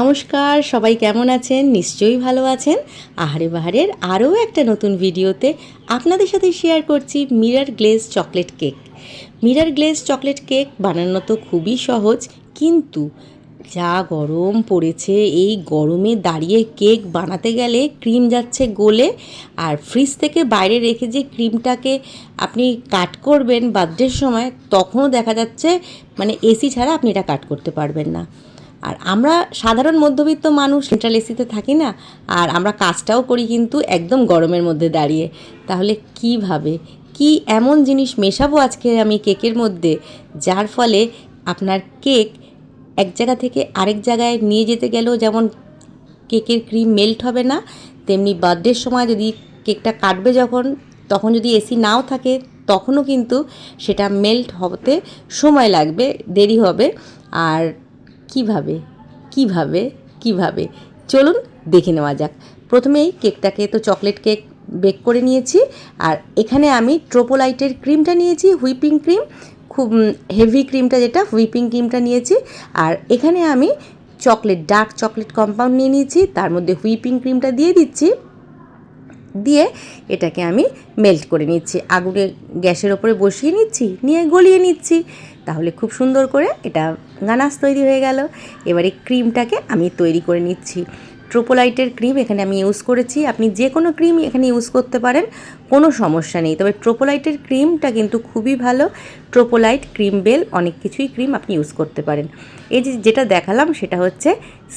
নমস্কার, সবাই কেমন আছেন? নিশ্চয়ই ভালো আছেন। আহারে বাহারের আরও একটা নতুন ভিডিওতে আপনাদের সাথে শেয়ার করছি mirror glaze chocolate cake mirror glaze chocolate cake বানানো তো খুবই সহজ, কিন্তু যা গরম পড়েছে, এই গরমে দাঁড়িয়ে কেক বানাতে গেলে ক্রিম যাচ্ছে গলে, আর ফ্রিজ থেকে বাইরে রেখে যে ক্রিমটাকে আপনি কাট করবেন বার্থডের সময়, তখনও দেখা যাচ্ছে মানে এসি ছাড়া আপনি এটা কাট করতে পারবেন না। আর আমরা সাধারণ মধ্যবিত্ত মানুষ সেন্ট্রাল এসিতে থাকি না, আর আমরা কাজটাও করি কিন্তু একদম গরমের মধ্যে দাঁড়িয়ে। তাহলে কীভাবে? কি এমন জিনিস মেশাবো আজকে আমি কেকের মধ্যে, যার ফলে আপনার কেক এক জায়গা থেকে আরেক জায়গায় নিয়ে যেতে গেলেও যেমন কেকের ক্রিম মেল্ট হবে না, তেমনি বার্থডের সময় যদি কেকটা কাটবে যখন, তখন যদি এসি নাও থাকে, তখনও কিন্তু সেটা মেল্ট হতে সময় লাগবে, দেরি হবে। আর কীভাবে কীভাবে কীভাবে? চলুন দেখে নেওয়া যাক। প্রথমেই কেকটাকে, তো চকলেট কেক বেক করে নিয়েছি, আর এখানে আমি ট্রোপোলাইটের ক্রিমটা নিয়েছি, হুইপিং ক্রিম, খুব হেভি ক্রিমটা যেটা, হুইপিং ক্রিমটা নিয়েছি, আর এখানে আমি চকলেট, ডার্ক চকলেট কম্পাউন্ড নিয়ে নিয়েছি, তার মধ্যে হুইপিং ক্রিমটা দিয়ে দিচ্ছি, দিয়ে এটাকে আমি মেল্ট করে নিচ্ছি, আগুনে গ্যাসের ওপরে বসিয়ে নিচ্ছি, নিয়ে গলিয়ে নিচ্ছি, তাহলে খুব সুন্দর করে এটা গানাস তৈরি হয়ে গেল। এবারে ক্রিমটাকে আমি তৈরি করে নিচ্ছি। ট্রোপোলাইটের ক্রিম এখানে আমি ইউজ করেছি। আপনি যে কোনো ক্রিম এখানে ইউজ করতে পারেন, কোনো সমস্যা নেই। তবে ট্রোপোলাইটের ক্রিমটা কিন্তু খুবই ভালো। ট্রোপোলাইট, ক্রিম বেল, অনেক কিছুই ক্রিম আপনি ইউজ করতে পারেন। এই যে যেটা দেখালাম সেটা হচ্ছে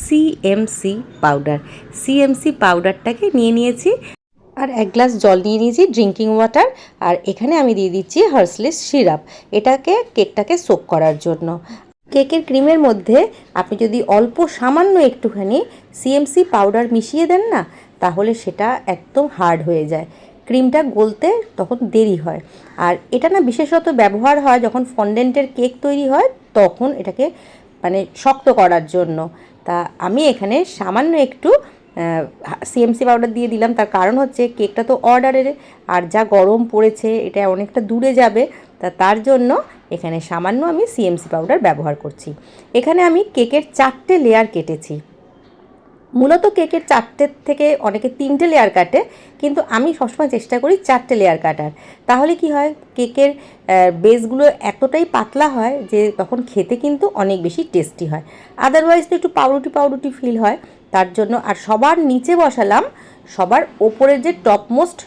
সিএমসি পাউডার। সিএমসি পাউডারটাকে নিয়ে নিয়েছি আর এক গ্লাস জল নিয়ে নিয়েছি, ড্রিঙ্কিং ওয়াটার। আর এখানে আমি দিয়ে দিচ্ছি হার্সলেস সিরাপ। এটাকে কেকটাকে সোক করার জন্য। কেকের ক্রিমের মধ্যে আপনি যদি অল্প সামান্য একটুখানি সিএমসি পাউডার মিশিয়ে দেন না, তাহলে সেটা একদম হার্ড হয়ে যায়। ক্রিমটা গলতে তখন দেরি হয়। আর এটা না বিশেষত ব্যবহার হয় যখন ফন্ডেন্টের কেক তৈরি হয়, তখন এটাকে মানে শক্ত করার জন্য। তা আমি এখানে সামান্য একটু সিএমসি পাউডার দিয়ে দিলাম। তার কারণ হচ্ছে কেকটা তো অর্ডারের আর যা গরম পড়েছে, এটা অনেকটা দূরে যাবে। তা তার জন্য এখানে সামান্য আমি সিএমসি পাউডার ব্যবহার করছি। এখানে আমি কেকের চারটে লেয়ার কেটেছি। মূলত কেকের চারটের থেকে অনেকে তিনটে লেয়ার কাটে, কিন্তু আমি সবসময় চেষ্টা করি চারটে লেয়ার কাটার। তাহলে কি হয়? কেকের বেসগুলো এতটাই পাতলা হয় যে তখন খেতে কিন্তু অনেক বেশি টেস্টি হয়। আদারওয়াইজ তো একটু পাউরুটি পাউরুটি ফিল হয়। তার জন্য আর সবার নিচে বসালাম, সবার ওপরের যে টপমোস্ট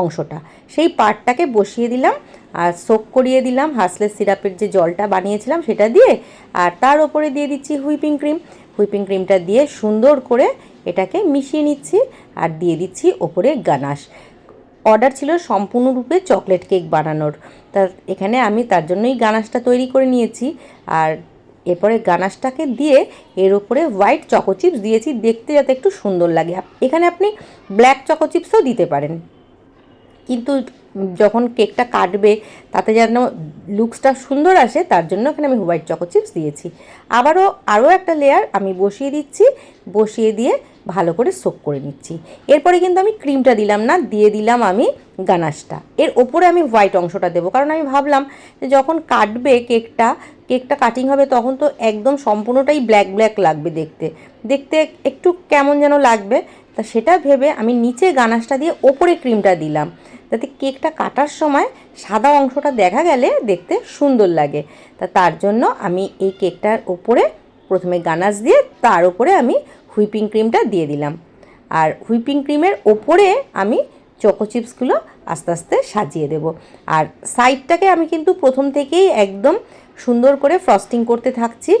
অংশটা। সেই পাটটাকে বসিয়ে দিলাম, আর সোক করিয়ে দিলাম হাসলেস সিরাপের যে জলটা বানিয়েছিলাম সেটা দিয়ে, আর তার ওপরে দিয়ে দিচ্ছি হুইপিং ক্রিম। হুইপিং ক্রিমটা দিয়ে সুন্দর করে এটাকে মিশিয়ে নিচ্ছি, আর দিয়ে দিচ্ছি ওপরে গানাশ। অর্ডার ছিল সম্পূর্ণরূপে চকলেট কেক বানানোর। তা এখানে আমি তার জন্যই গানাশটা তৈরি করে নিয়েছি, আর এরপরে গানাশটাকে দিয়ে এর উপরে হোয়াইট চকো চিপস দিয়েছি, দেখতে যাতে একটু সুন্দর লাগে। এখানে আপনি ব্ল্যাক চকো চিপসও দিতে পারেন। কিন্তু যখন কেকটা কাটবে, তাতে যেন লুকসটা সুন্দর আসে, তার জন্য এখানে আমি হোয়াইট চকো চিপস দিয়েছি। আবারও আরও একটা লেয়ার আমি বসিয়ে দিচ্ছি, বসিয়ে দিয়ে ভালো করে সোক করে নিচ্ছি। এরপরে কিন্তু আমি ক্রিমটা দিলাম না, দিয়ে দিলাম আমি গানাশটা এর ওপরে আমি হোয়াইট অংশটা দেবো, কারণ আমি ভাবলাম যে যখন কাটবে কেকটা কেকটা কাটিং হবে তখন তো একদম সম্পূর্ণটাই ব্ল্যাক ব্ল্যাক লাগবে দেখতে। দেখতে একটু কেমন যেন লাগবে, তা সেটা ভেবে আমি নিচে গানাশটা দিয়ে ওপরে ক্রিমটা দিলাম। যাতে কেকটা কাটার সময় সাদা অংশটা দেখা গেলে দেখতে সুন্দর লাগে। তা তার জন্য আমি এই কেকটার ওপরে প্রথমে গানাজ দিয়ে তার উপরে আমি হুইপিং ক্রিমটা দিয়ে দিলাম। আর হুইপিং ক্রিমের ওপরে আমি চকো চিপসগুলো আস্তে আস্তে সাজিয়ে দেব। আর সাইডটাকে আমি কিন্তু প্রথম থেকেই একদম সুন্দর করে ফ্রস্টিং করতে থাকছি।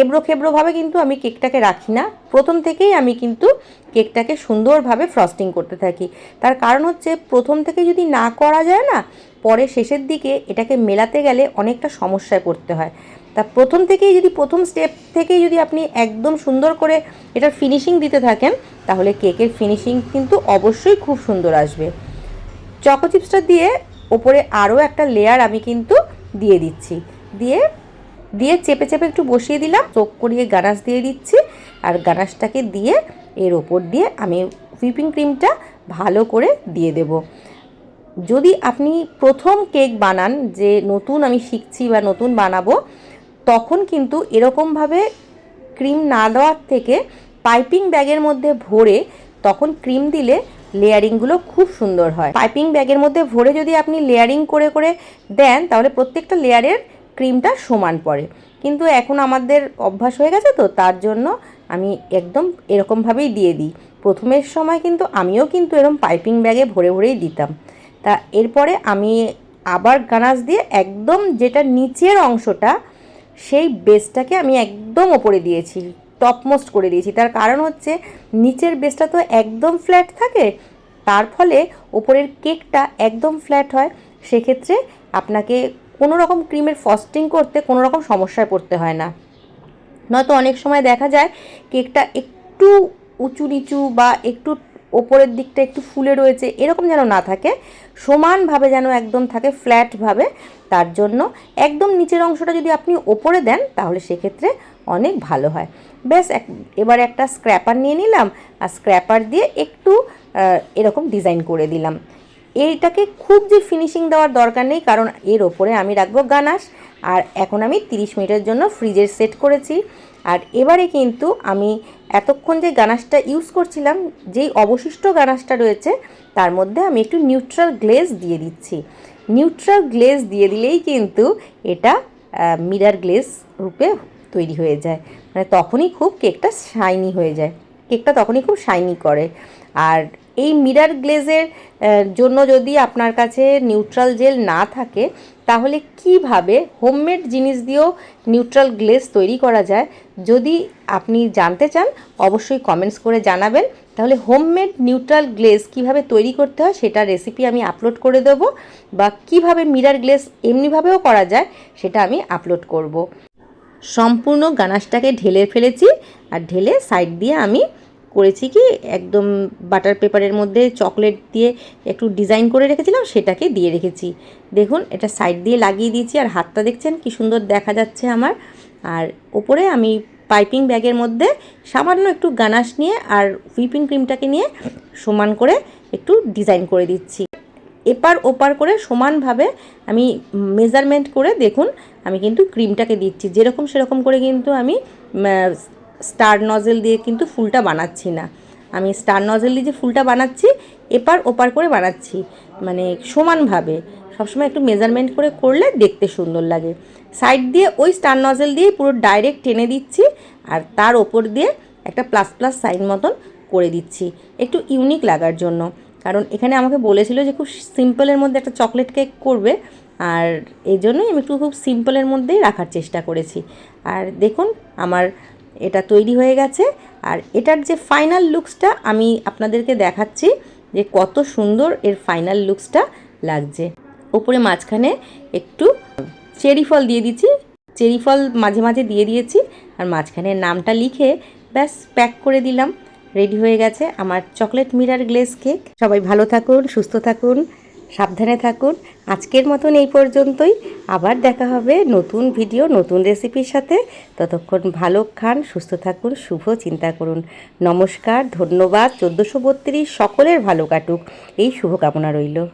এবড়ো খেবড়োভাবে কিন্তু আমি কেকটাকে রাখি না। প্রথম থেকেই আমি কিন্তু কেকটাকে সুন্দরভাবে ফ্রস্টিং করতে থাকি। তার কারণ হচ্ছে প্রথম থেকে যদি না করা যায় না, পরে শেষের দিকে এটাকে মেলাতে গেলে অনেকটা সমস্যায় পড়তে হয়। তা প্রথম থেকেই যদি, প্রথম স্টেপ থেকেই যদি আপনি একদম সুন্দর করে এটার ফিনিশিং দিতে থাকেন, তাহলে কেকের ফিনিশিং কিন্তু অবশ্যই খুব সুন্দর আসবে। চকো চিপসটা দিয়ে ওপরে আরও একটা লেয়ার আমি কিন্তু দিয়ে দিচ্ছি। দিয়ে দিয়ে চেপে চেপে একটু বসিয়ে দিলাম। চোখ করিয়ে গানাশ দিয়ে দিচ্ছি। আর গানাশটাকে দিয়ে এর ওপর দিয়ে আমি হুইপিং ক্রিমটা ভালো করে দিয়ে দেব। যদি আপনি প্রথম কেক বানান, যে নতুন আমি শিখছি বা নতুন বানাবো, তখন কিন্তু এরকমভাবে ক্রিম না দেওয়ার থেকে পাইপিং ব্যাগের মধ্যে ভরে তখন ক্রিম দিলে লেয়ারিংগুলো খুব সুন্দর হয়। পাইপিং ব্যাগের মধ্যে ভরে যদি আপনি লেয়ারিং করে করে দেন, তাহলে প্রত্যেকটা লেয়ারের ক্রিমটা সমান পড়ে কিন্তু এখন আমাদের অভ্যাস হয়ে গেছে তো, তার জন্য আমি একদম এরকমভাবেই দিয়ে দিই। প্রথমের সময় কিন্তু আমিও কিন্তু এরকম পাইপিং ব্যাগে ভরে ভরেই দিতাম। তা এরপরে আমি আবার গানাস দিয়ে একদম যেটা নিচের অংশটা, সেই বেসটাকে আমি একদম ওপরে দিয়েছি টপমোস্ট করে দিয়েছি। তার কারণ হচ্ছে নিচের বেসটা তো একদম ফ্ল্যাট থাকে, তার ফলে ওপরের কেকটা একদম ফ্ল্যাট হয়। সেক্ষেত্রে আপনাকে কোনো রকম ক্রিমের ফস্টিং করতে কোনো রকম সমস্যায় পড়তে হয় না। নয়তো অনেক সময় দেখা যায় কেকটা একটু উঁচু নিচু বা একটু ওপরের দিকটা একটু ফুলে রয়েছে, এরকম যেন না থাকে, সমানভাবে যেন একদম থাকে ফ্ল্যাটভাবে তার জন্য একদম নিচের অংশটা যদি আপনি ওপরে দেন, তাহলে সেক্ষেত্রে অনেক ভালো হয়। ব্যাস, এক, এবার একটা স্ক্র্যাপার নিয়ে নিলাম, আর স্ক্র্যাপার দিয়ে একটু এরকম ডিজাইন করে দিলাম। এইটাকে খুব যে ফিনিশিং দেওয়ার দরকার নেই, কারণ এর ওপরে আমি রাখব গানাশ। আর এখন আমি 30 মিনিটের জন্য ফ্রিজের সেট করেছি। আর এবারে কিন্তু আমি এতক্ষণ যে গানাশটা ইউজ করছিলাম, যেই অবশিষ্ট গানাশটা রয়েছে, তার মধ্যে আমি একটু নিউট্রাল গ্লেজ দিয়ে দিচ্ছি। নিউট্রাল গ্লেজ দিয়ে দিলেই কিন্তু এটা মিরার গ্লেজ রূপে তৈরি হয়ে যায়। মানে তখনই খুব কেকটা শাইনি হয়ে যায়। কেকটা তখনই খুব শাইনি করে। আর এই মিরার গ্লেজের জন্য যদি আপনার কাছে নিউট্রাল জেল না থাকে, তাহলে কীভাবে হোমমেড জিনিস দিয়েও নিউট্রাল গ্লেজ তৈরি করা যায়? যদি আপনি জানতে চান, অবশ্যই কমেন্টস করে জানাবেন। তাহলে হোমমেড নিউট্রাল গ্লেজ কীভাবে তৈরি করতে হয়, সেটা রেসিপি আমি আপলোড করে দেব বা কীভাবে মিরার গ্লেজ এমনিভাবেও করা যায়, সেটা আমি আপলোড করব। সম্পূর্ণ গানাশটাকে ঢেলে ফেলেছি, আর ঢেলে সাইড দিয়ে আমি করেছি কি একদম বাটার পেপারের মধ্যে চকলেট দিয়ে একটু ডিজাইন করে রেখেছিলাম, সেটাকে দিয়ে রেখেছি। দেখুন, এটা সাইড দিয়ে লাগিয়ে দিয়েছি আর হাতটা দেখছেন কি সুন্দর দেখা যাচ্ছে আমার। আর ওপরে আমি পাইপিং ব্যাগের মধ্যে সামান্য একটু গানাশ নিয়ে আর হুইপিং ক্রিমটাকে নিয়ে সমান করে একটু ডিজাইন করে দিচ্ছি। এপার ওপার করে সমানভাবে আমি মেজারমেন্ট করে দেখুন, আমি কিন্তু ক্রিমটাকে দিচ্ছি। যেরকম সেরকম করে কিন্তু আমি স্টার নজেল দিয়ে কিন্তু ফুলটা বানাচ্ছি না। আমি স্টার নজেল দিয়ে যে ফুলটা বানাচ্ছি, এপার ওপার করে বানাচ্ছি মানে সমানভাবে। সবসময় একটু মেজারমেন্ট করে করলে দেখতে সুন্দর লাগে। সাইড দিয়ে ওই স্টার নজেল দিয়ে পুরো ডাইরেক্ট টেনে দিচ্ছি আর তার ওপর দিয়ে একটা প্লাস প্লাস সাইন মতন করে দিচ্ছি। একটু ইউনিক লাগার জন্য। কারণ এখানে আমাকে বলেছিল যে খুব সিম্পলের মধ্যে একটা চকলেট কেক করবে আর এই জন্যই আমি একটু খুব সিম্পলের মধ্যেই রাখার চেষ্টা করেছি। আর দেখুন, আমার এটা তৈরি হয়ে গেছে। আর এটার যে ফাইনাল লুকসটা আমি আপনাদেরকে দেখাচ্ছি যে কত সুন্দর এর ফাইনাল লুকসটা লাগছে। ওপরে মাঝখানে একটু চেরি ফল দিয়ে দিচ্ছি। চেরি ফল মাঝে মাঝে দিয়ে দিয়েছি আর মাঝখানে নামটা লিখে ব্যাস প্যাক করে দিলাম। রেডি হয়ে গেছে আমার চকলেট মিরার গ্লেস কেক সবাই ভালো থাকুন, সুস্থ থাকুন। সাবধানে থাকুন। আজকের মতন এই পর্যন্তই। আবার দেখা হবে নতুন ভিডিও, নতুন রেসিপির সাথে। ততক্ষণ ভালো খান, সুস্থ থাকুন, শুভ চিন্তা করুন। নমস্কার, ধন্যবাদ। চোদ্দোশো বত্রিশ, সকলের ভালো কাটুক। এই শুভকামনা রইল।